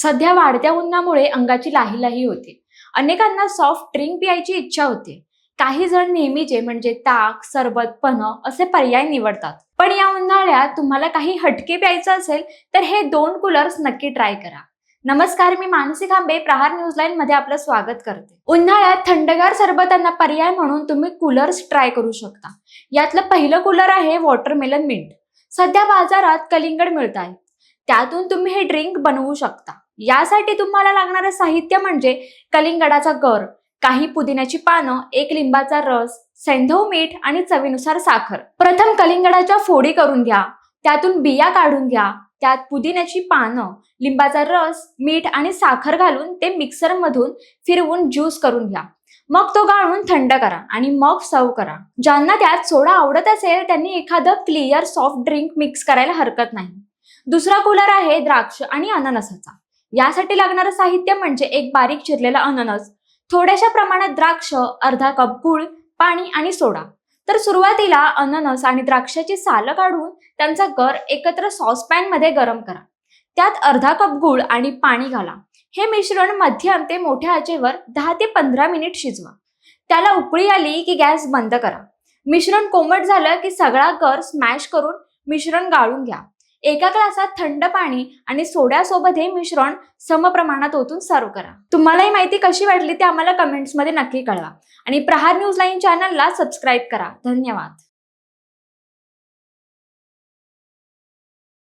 सध्या वाढत्या उन्हामुळे अंगाची लाही लाही होते. अनेकांना सॉफ्ट ड्रिंक प्यायची इच्छा होते. काही जण नेहमीचे म्हणजे ताक सरबत पन असे पर्याय निवडतात. पण या उन्हाळ्यात तुम्हाला काही हटके प्यायचं असेल तर हे दोन कूलर्स नक्की ट्राय करा. नमस्कार मी मानसी खांबे प्रहार न्यूज लाईन मध्ये आपलं स्वागत करते. उन्हाळ्यात थंडगार सरबतांना पर्याय म्हणून तुम्ही कूलर्स ट्राय करू शकता. यातलं पहिलं कूलर आहे वॉटरमेलन मिंट सध्या बाजारात कलिंगड मिळत आहेत त्यातून तुम्ही हे ड्रिंक बनवू शकता. यासाठी तुम्हाला लागणारं साहित्य म्हणजे कलिंगडाचा गर काही पुदिन्याची पानं एक लिंबाचा रस सैंधव मीठ आणि चवीनुसार साखर. प्रथम कलिंगडाच्या फोडी करून घ्या त्यातून बिया काढून घ्या त्यात पुदिन्याची पानं लिंबाचा रस मीठ आणि साखर घालून ते मिक्सर मधून फिरवून ज्यूस करून घ्या. मग तो गाळून थंड करा आणि मग सर्व करा. ज्यांना त्यात सोडा आवडत असेल त्यांनी एखादं क्लिअर सॉफ्ट ड्रिंक मिक्स करायला हरकत नाही. दुसरा कूलर आहे द्राक्ष आणि अननसाचा. यासाठी लागणारं साहित्य म्हणजे एक बारीक चिरलेला अननस. थोड्याशा प्रमाणात द्राक्ष अर्धा कप गूळ पाणी आणि सोडा. तर सुरुवातीला अननस आणि द्राक्षाची सालं काढून त्यांचा गर एकत्र सॉसपॅनमध्ये गरम करा. त्यात अर्धा कप गूळ आणि पाणी घाला. हे मिश्रण मध्यम ते मोठ्या आचेवर दहा ते पंधरा मिनिट शिजवा. त्याला उकळी आली की गॅस बंद करा. मिश्रण कोमट झालं की सगळा गर स्मॅश करून मिश्रण गाळून घ्या. एका ग्लासात थंड पाणी आणि सोड्यासोबत हे मिश्रण समप्रमाणात ओतून सर्व करा. तुम्हाला ही माहिती कशी वाटली ते आम्हाला कमेंट्समध्ये नक्की कळवा. आणि प्रहार न्यूज लाईन चॅनलला सबस्क्राईब करा. धन्यवाद.